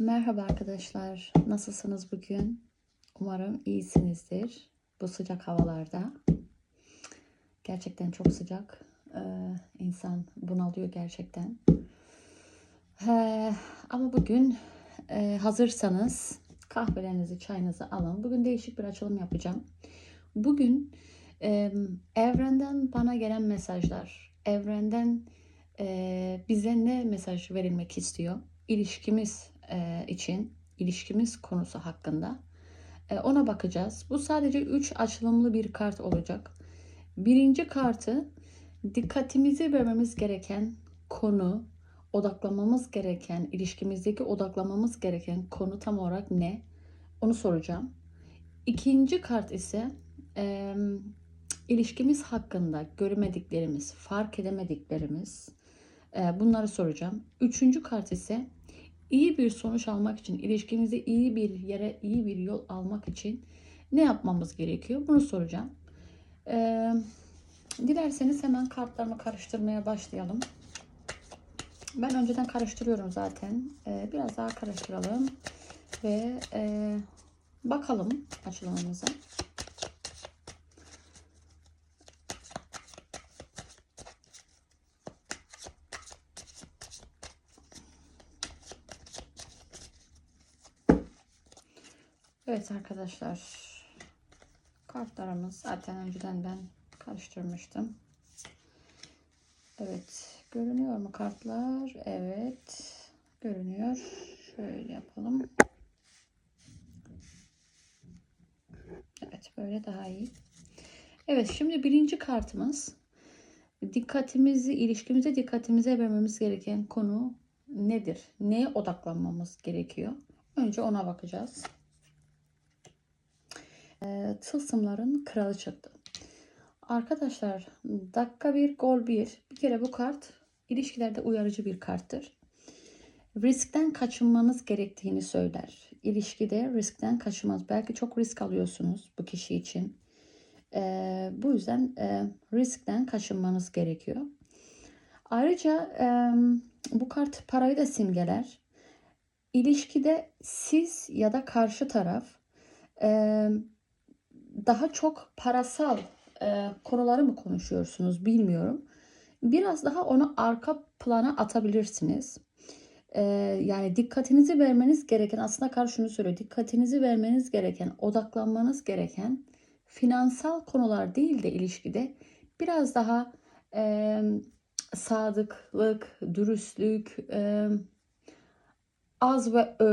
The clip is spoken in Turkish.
Merhaba arkadaşlar. Nasılsınız bugün? Umarım iyisinizdir bu sıcak havalarda. Gerçekten çok sıcak. Ee, insan bunalıyor gerçekten. Ee, ama bugün e, hazırsanız kahvelerinizi, çayınızı alın. Bugün değişik bir açılım yapacağım. Bugün e, evrenden bana gelen mesajlar, evrenden e, bize ne mesaj verilmek istiyor? İlişkimiz e, için, ilişkimiz konusu hakkında e, ona bakacağız. Bu sadece 3 açılımlı bir kart olacak. Birinci kartı dikkatimizi vermemiz gereken konu, odaklamamız gereken, ilişkimizdeki odaklamamız gereken konu tam olarak ne? Onu soracağım. İkinci kart ise e, ilişkimiz hakkında görmediklerimiz, fark edemediklerimiz e, bunları soracağım. Üçüncü kart ise iyi bir sonuç almak için, ilişkimizi iyi bir yere, iyi bir yol almak için ne yapmamız gerekiyor? Bunu soracağım. E, dilerseniz hemen kartlarımı karıştırmaya başlayalım. Ben önceden karıştırıyorum zaten. E, biraz daha karıştıralım ve e, bakalım açılımımıza. Evet arkadaşlar. Kartlarımız zaten önceden ben karıştırmıştım. Evet. Görünüyor mu kartlar? Evet. Görünüyor. Şöyle yapalım. Evet. Böyle daha iyi. Evet. Şimdi birinci kartımız. Dikkatimizi, ilişkimize dikkatimize vermemiz gereken konu nedir? Neye odaklanmamız gerekiyor? Önce ona bakacağız. E, tılsımların kralı çıktı. Arkadaşlar dakika bir gol bir. Bir kere bu kart ilişkilerde uyarıcı bir karttır. Riskten kaçınmanız gerektiğini söyler. İlişkide riskten kaçınmaz. Belki çok risk alıyorsunuz bu kişi için. E, bu yüzden e, riskten kaçınmanız gerekiyor. Ayrıca e, bu kart parayı da simgeler. İlişkide siz ya da karşı taraf e, daha çok parasal e, konuları mı konuşuyorsunuz bilmiyorum. Biraz daha onu arka plana atabilirsiniz. E, yani dikkatinizi vermeniz gereken aslında karşı şunu söylüyor. Dikkatinizi vermeniz gereken, odaklanmanız gereken finansal konular değil de ilişkide biraz daha e, sadıklık, dürüstlük, e, az ve öz